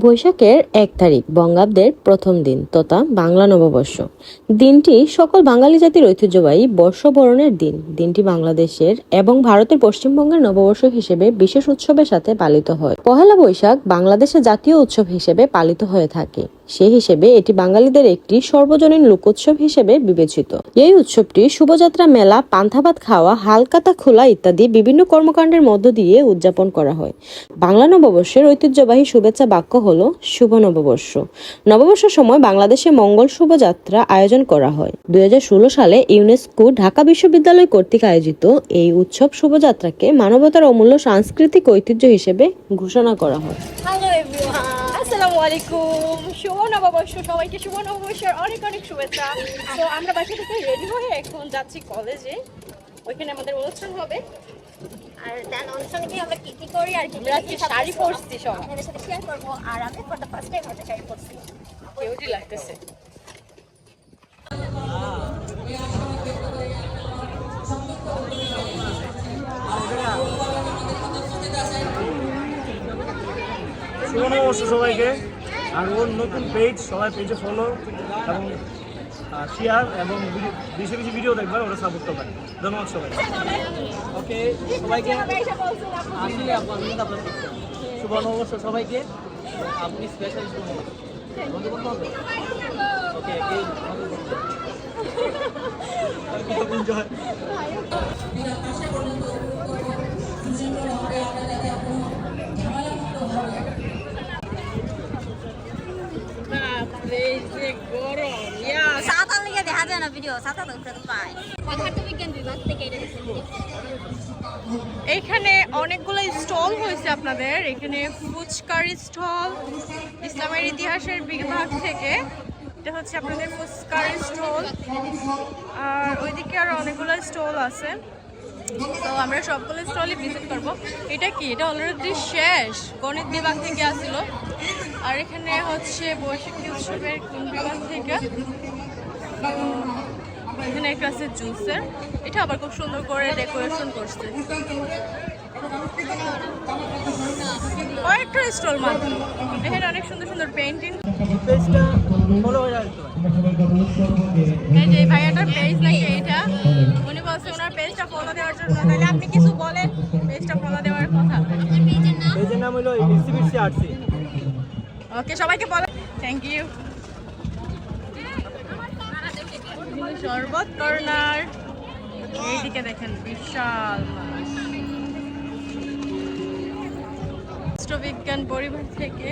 বৈশাখের এক তারিখ, বঙ্গাব্দের প্রথম দিন, তথা বাংলা নববর্ষ। দিনটি সকল বাঙালি জাতির ঐতিহ্যবাহী বর্ষবরণের দিন। দিনটি বাংলাদেশের এবং ভারতের পশ্চিমবঙ্গের নববর্ষ হিসেবে বিশেষ উৎসবের সাথে পালিত হয়। পহেলা বৈশাখ বাংলাদেশের জাতীয় উৎসব হিসেবে পালিত হয়ে থাকে। সে হিসেবে এটি বাঙালিদের একটি সর্বজনীন লোকোৎসব হিসেবে বিবেচিত। এই উৎসবটি শুভযাত্রা মেলা পান্থাভাত খাওয়া, হালকাতা খোলা ইত্যাদি বিভিন্ন কর্মকাণ্ডের মধ্য দিয়ে উদযাপন করা হয়। বাংলা নববর্ষের ঐতিহ্যবাহী শুভেচ্ছা বাক্য হল শুভ নববর্ষ। নববর্ষের সময় বাংলাদেশে মঙ্গল শোভাযাত্রা আয়োজন করা হয়। দুই সালে ইউনেস্কো ঢাকা বিশ্ববিদ্যালয় কর্তৃক আয়োজিত এই উৎসব শোভাযাত্রাকে মানবতার অমূল্য সাংস্কৃতিক ঐতিহ্য হিসেবে ঘোষণা করা হয়। আমরা বাসা থেকে রেডি হয়ে এখন যাচ্ছি কলেজে ওইখানে আমাদের অনুষ্ঠান হবে। আর দেন অনুষ্ঠানে গিয়ে আমরা কি কি করি আর কি আমরা আজকে শাড়ি পরছি সব? আপনাদের সাথে শেয়ার করব। আর আমি ফর দ্য ফার্স্ট টাইম হচ্ছে শাড়ি পরছি। কেউটি লাগতেছে। শুভ নববর্ষ সবাইকে। আর ওর নতুন পেজ সবাই পেজে ফলো এবং শেয়ার এবং বেশি বেশি ভিডিও দেখবেন ওরা সাপোর্ট করবেন ধন্যবাদ সবাই ওকে সবাইকে আসলে আপনি আপনার শুভ নববর্ষ সবাইকে। আপনি স্পেশাল শুভ বন্ধু বন্ধু হবে? ওকে সাঁতার লিগে দেখা যায় না ভিডিও সাঁতার উপরে তো পাই পদার্থ বিজ্ঞান বিভাগ থেকে এটা এইখানে অনেকগুলো স্টল হয়েছে আপনাদের। এখানে ফুচকার স্টল, ইসলামের ইতিহাসের বিভাগ থেকে। এটা হচ্ছে আপনাদের ফুচকার স্টল। আর ওইদিকে আর অনেকগুলো স্টল আছে। তো আমরা সবগুলো স্টলই ভিজিট করব। এটা কি? এটা অলরেডি শেষ। গণিত বিভাগ থেকে আসলো। আর এখানে হচ্ছে বৈশাখী উৎসবের কোন বিভাগ থেকে? এখানে একটা আছে জুসের। এটা আবার খুব সুন্দর করে ডেকোরেশন করছে। কয়েকটা স্টল মাত্র। এখানে অনেক সুন্দর সুন্দর পেন্টিং এই যে ভাইয়াটার পেজ নাকি এটা উনি বলছে ওনার পেজটা ফলো দেওয়ার জন্য। তাহলে আপনি কিছু বলেন পেজটা ফলো দেওয়ার কথা। পেজের নাম হলো ইসিবিসি আরসি ওকে সবাইকে বলেন থ্যাংক ইউ শরবত কর্নার। এইদিকে দেখেন বিশাল রাষ্ট্রবিজ্ঞান পরিবার থেকে।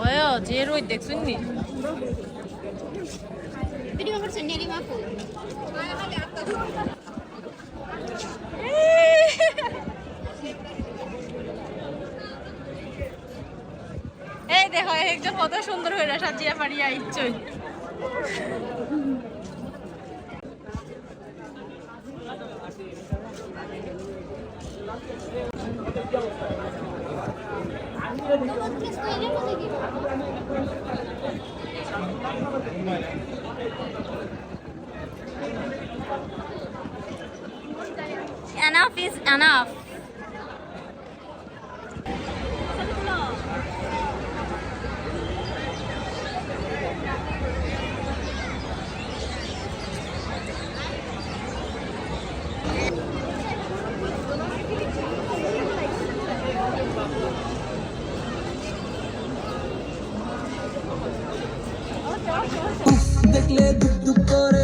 ওয় যে রোদ দেখছুন নি? ভিডিও এই দেখো একজন কত সুন্দর হয়ে সাজিয়া পারিয়া ইচ্ছই enough is enough দেখলে দুক দুক করে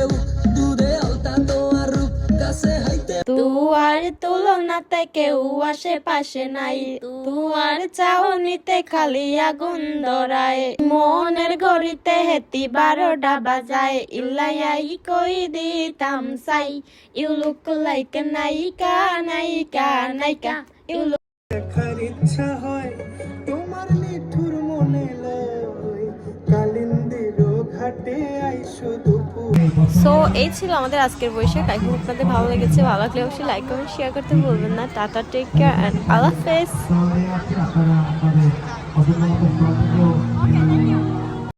তুলনাতে কেউ আশেপাশে নাই। তুয়ার চাউনিতে খালি আগুন ধরায়। মনের ঘড়িতে হেতি বারোটা বাজায়। ইল্লাই কই দিতাম সাই ইউ লুক লাইক নাইকা নাইকা নাইকা ইউ দেখার ইচ্ছা হয় সো এই ছিল আমাদের আজকের বৈশাখ। আই হোপ আপনাদের ভালো লেগেছে। ভালো লাগলে অবশ্যই লাইক কমেন্ট শেয়ার করতে ভুলবেন না। টাটা টেক কেয়ার অ্যান্ড আল্লাহ হাফেজ।